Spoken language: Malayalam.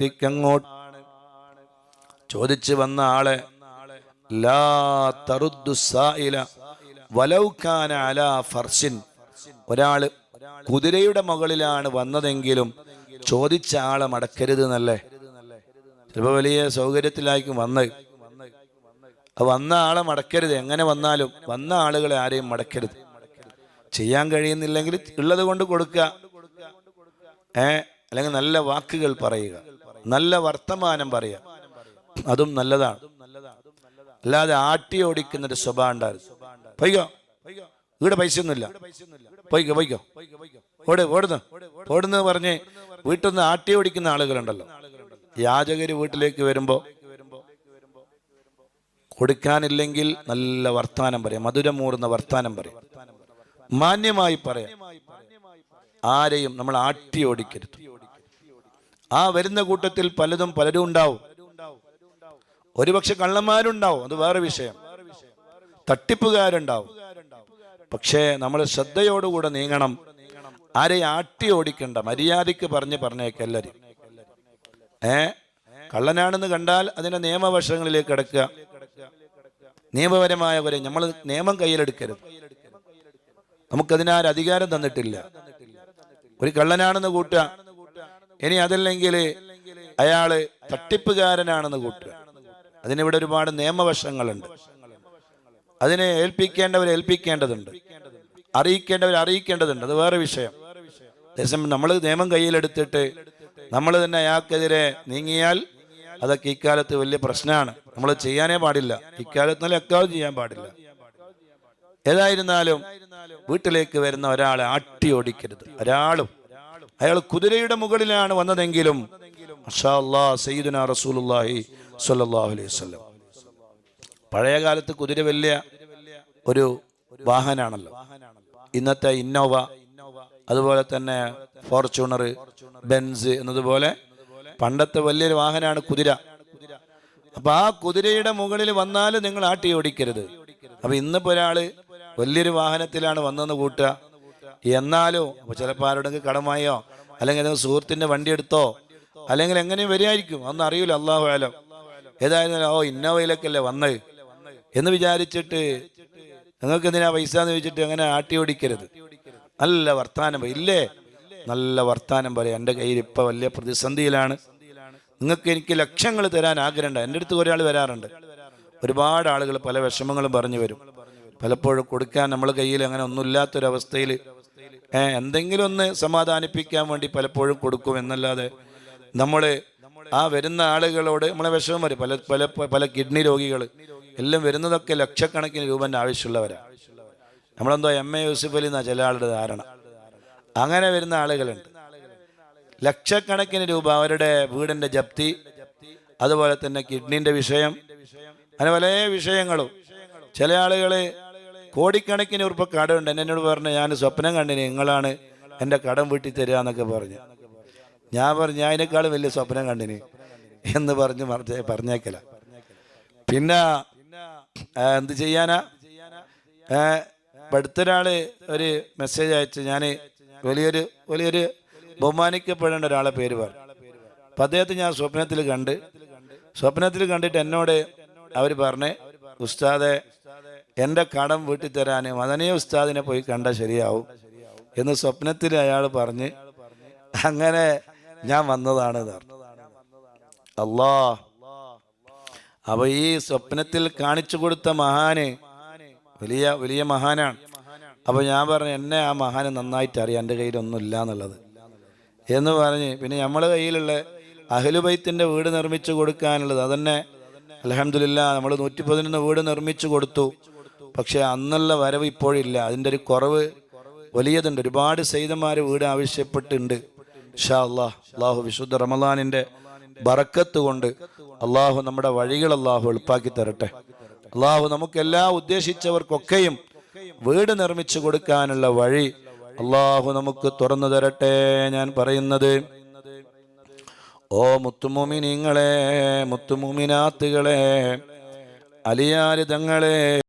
വ്യക്തിക്കങ്ങോട്ട് ചോദിച്ചു വന്ന ആളെ ലാ ഒരാൾ കുതിരയുടെ മുകളിലാണ് വന്നതെങ്കിലും ചോദിച്ച ആളെ മടക്കരുത് എന്നല്ലേ ചിലപ്പോൾ വലിയ സൗകര്യത്തിലായിരിക്കും വന്നത് ആ വന്ന ആളെ മടക്കരുത്. എങ്ങനെ വന്നാലും വന്ന ആളുകളെ ആരെയും മടക്കരുത്. ചെയ്യാൻ കഴിയുന്നില്ലെങ്കിൽ ഉള്ളത് കൊണ്ട് കൊടുക്കുക. ഏ? അല്ലെങ്കിൽ നല്ല വാക്കുകൾ പറയുക. നല്ല വർത്തമാനം പറയാം. അതും നല്ലതാണ്. അല്ലാതെ ആട്ടി ഓടിക്കുന്ന ഒരു സ്വഭാവം ഉണ്ടായിരുന്നു പൊയ്ക്കോ. ഇവിടെ പൈസ ഒന്നുമില്ല പൊയ്ക്കോ പൊയ്ക്കോ. ഓട് ഓടുന്നു. ഓടുന്നു പറഞ്ഞ് വീട്ടിൽ നിന്ന് ആട്ടി ഓടിക്കുന്ന ആളുകളുണ്ടല്ലോ. യാചകര് വീട്ടിലേക്ക് വരുമ്പോ കൊടുക്കാനില്ലെങ്കിൽ നല്ല വർത്താനം പറയാം. മധുരമൂറുന്ന വർത്താനം പറയാം. മാന്യമായി പറയാം. ആരെയും നമ്മൾ ആട്ടി ഓടിക്കരുത്. ആ വരുന്ന കൂട്ടത്തിൽ പലതും പലരും ഉണ്ടാവും. ഒരുപക്ഷെ കള്ളന്മാരുണ്ടാവും അത് വേറെ വിഷയം. തട്ടിപ്പുകാരുണ്ടാവും. പക്ഷേ നമ്മൾ ശ്രദ്ധയോടുകൂടെ നീങ്ങണം. ആരെ ആട്ടി ഓടിക്കണ്ട മര്യാദയ്ക്ക് പറഞ്ഞ് പറഞ്ഞേക്ക് എല്ലാരും ഏ? കള്ളനാണെന്ന് കണ്ടാൽ അതിന്റെ നിയമവശങ്ങളിലേക്ക് കിടക്കുക. നിയമപരമായ വരെ നമ്മൾ നിയമം കയ്യിലെടുക്കരുത്. നമുക്കതിനാരധികാരം തന്നിട്ടില്ല. ഒരു കള്ളനാണെന്ന് കൂട്ടുക ഇനി അതല്ലെങ്കിൽ അയാൾ തട്ടിപ്പുകാരനാണെന്ന് കൂട്ടുക. അതിനിവിടെ ഒരുപാട് നിയമവശങ്ങളുണ്ട്. അതിനെ ഏൽപ്പിക്കേണ്ടവരെ ഏൽപ്പിക്കേണ്ടതുണ്ട്. അറിയിക്കേണ്ടവർ അറിയിക്കേണ്ടതുണ്ട്. അത് വേറെ വിഷയം. അതേസമയം നമ്മൾ നിയമം കയ്യിലെടുത്തിട്ട് നമ്മൾ തന്നെ അയാൾക്കെതിരെ നീങ്ങിയാൽ അതൊക്കെ ഇക്കാലത്ത് വലിയ പ്രശ്നമാണ്. നമ്മൾ ചെയ്യാനേ പാടില്ല. ഇക്കാലത്ത് നല്ല എക്കാവും ചെയ്യാൻ പാടില്ല. ഏതായിരുന്നാലും വീട്ടിലേക്ക് വരുന്ന ഒരാളെ ആട്ടി ഓടിക്കരുത് ഒരാളും അയാൾ കുതിരയുടെ മുകളിലാണ് വന്നതെങ്കിലും സയ്യിദുനാ റസൂലുള്ളാഹി സ്വല്ലല്ലാഹു അലൈഹി വസല്ലം. പഴയ കുതിര വലിയ ഒരു വാഹനാണല്ലോ. ഇന്നത്തെ ഇന്നോവ അതുപോലെ തന്നെ ഫോർച്യൂണർ ബെൻസ് എന്നതുപോലെ പണ്ടത്തെ വലിയൊരു വാഹനമാണ് കുതിര. അപ്പൊ ആ കുതിരയുടെ മുകളിൽ വന്നാൽ നിങ്ങൾ ആട്ടി ഓടിക്കരുത് അപ്പൊ ഇന്നിപ്പോ ഒരാൾ വലിയൊരു വാഹനത്തിലാണ് വന്നെന്ന് കൂട്ടുക. എന്നാലും? അപ്പൊ ചിലപ്പോൾ ആരോടെങ്കിൽ കടമായോ? അല്ലെങ്കിൽ ഏതെങ്കിലും സുഹൃത്തിന്റെ വണ്ടി എടുത്തോ? അല്ലെങ്കിൽ എങ്ങനെയും വരികയായിരിക്കും അതൊന്നും അറിയില്ല അള്ളാഹു ആലം ഏതായിരുന്നാലും ഓ ഇന്നോവയിലേക്കല്ലേ വന്നത്? എന്ന് വിചാരിച്ചിട്ട് നിങ്ങൾക്ക് എന്തിനാ പൈസ എന്ന് ചോദിച്ചിട്ട് അങ്ങനെ ആട്ടി ഓടിക്കരുത്. നല്ല വർത്താനം. ഇല്ലേ? നല്ല വർത്താനം പറയാം എന്റെ കയ്യിൽ ഇപ്പം വലിയ പ്രതിസന്ധിയിലാണ്. നിങ്ങൾക്ക് എനിക്ക് ലക്ഷങ്ങൾ തരാൻ ആഗ്രഹമുണ്ട്. എന്റെ അടുത്ത് ഒരാൾ വരാറുണ്ട്. ഒരുപാട് ആളുകൾ പല വിഷമങ്ങളും പറഞ്ഞു വരും. പലപ്പോഴും കൊടുക്കാൻ നമ്മൾ കയ്യിൽ അങ്ങനെ ഒന്നുമില്ലാത്തൊരവസ്ഥയിൽ എന്തെങ്കിലും ഒന്ന് സമാധാനിപ്പിക്കാൻ വേണ്ടി പലപ്പോഴും കൊടുക്കും എന്നല്ലാതെ നമ്മൾ ആ വരുന്ന ആളുകളോട് നമ്മളെ വിഷമം വരും. പല പല പല കിഡ്നി രോഗികൾ എല്ലാം വരുന്നതൊക്കെ ലക്ഷക്കണക്കിന് രൂപന്റെ ആവശ്യമുള്ളവരാണ് നമ്മളെന്തോ എം എ യൂസുഫ് അലി ചില ആളുടെ ധാരണ. അങ്ങനെ വരുന്ന ആളുകളുണ്ട്. ലക്ഷക്കണക്കിന് രൂപ അവരുടെ വീടിന്റെ ജപ്തി അതുപോലെ തന്നെ കിഡ്നിന്റെ വിഷയം അങ്ങനെ പല വിഷയങ്ങളും. ചില ആളുകൾ കോടിക്കണക്കിന് ഉറുപ്പ കടമുണ്ട് എന്നെ എന്നോട് പറഞ്ഞു ഞാൻ സ്വപ്നം കണ്ടിന് നിങ്ങളാണ് എന്റെ കടം വീട്ടി തരിക എന്നൊക്കെ പറഞ്ഞു. ഞാൻ പറഞ്ഞു ഞാൻ അതിനേക്കാളും വലിയ സ്വപ്നം കണ്ടിന് എന്ന് പറഞ്ഞ് പറഞ്ഞേക്കല. പിന്നെ എന്ത് ചെയ്യാനാ? ഇപ്പൊ ഒരു മെസ്സേജ് അയച്ചു ഞാൻ വലിയൊരു വലിയൊരു ബഹുമാനിക്കപ്പെടേണ്ട ഒരാളെ പേര് പറഞ്ഞു. അപ്പം അദ്ദേഹത്തെ ഞാൻ സ്വപ്നത്തിൽ കണ്ട് സ്വപ്നത്തിൽ കണ്ടിട്ട് എന്നോട് അവർ പറഞ്ഞേ ഉസ്താദെ എന്റെ കടം വീട്ടിൽ തരാൻ മദനീയ ഉസ്താദിനെ പോയി കണ്ട ശരിയാവും എന്ന് സ്വപ്നത്തിൽ അയാൾ പറഞ്ഞ് അങ്ങനെ ഞാൻ വന്നതാണ്. അല്ലാ അപ്പൊ ഈ സ്വപ്നത്തിൽ കാണിച്ചു കൊടുത്ത മഹാന് വലിയ വലിയ മഹാനാണ്. അപ്പൊ ഞാൻ പറഞ്ഞു എന്നെ ആ മഹാന് നന്നായിട്ട് അറിയാം എന്റെ കയ്യിലൊന്നുമില്ല എന്നുള്ളത്. എന്ന് പറഞ്ഞ് പിന്നെ നമ്മളെ കയ്യിലുള്ള അഹ്ലുബൈത്തിന്റെ വീട് നിർമ്മിച്ചു കൊടുക്കാനുള്ളത് അതന്നെ അലഹമില്ല നമ്മൾ നൂറ്റി പതിനൊന്ന് വീട് നിർമ്മിച്ചു കൊടുത്തു. പക്ഷെ അന്നുള്ള വരവ് ഇപ്പോഴില്ല. അതിന്റെ ഒരു കുറവ് വലിയതുണ്ട്. ഒരുപാട് സൈതന്മാർ വീട് ആവശ്യപ്പെട്ടുണ്ട് ഷാ അള്ളാഹ്. അള്ളാഹു വിശുദ്ധ റമദാനിന്റെ ബറക്കത്ത് കൊണ്ട് അള്ളാഹു നമ്മുടെ വഴികൾ അള്ളാഹു എളുപ്പാക്കി തരട്ടെ. അള്ളാഹു നമുക്കെല്ലാ ഉദ്ദേശിച്ചവർക്കൊക്കെയും വീട് നിർമ്മിച്ചു കൊടുക്കാനുള്ള വഴി അള്ളാഹു നമുക്ക് തുറന്നു തരട്ടെ ഞാൻ പറയുന്നത്. ഓ മുത്തുമുമിനിങ്ങളെ മുത്തുമുമിനാത്തുകളെ അലിയാരിതങ്ങളെ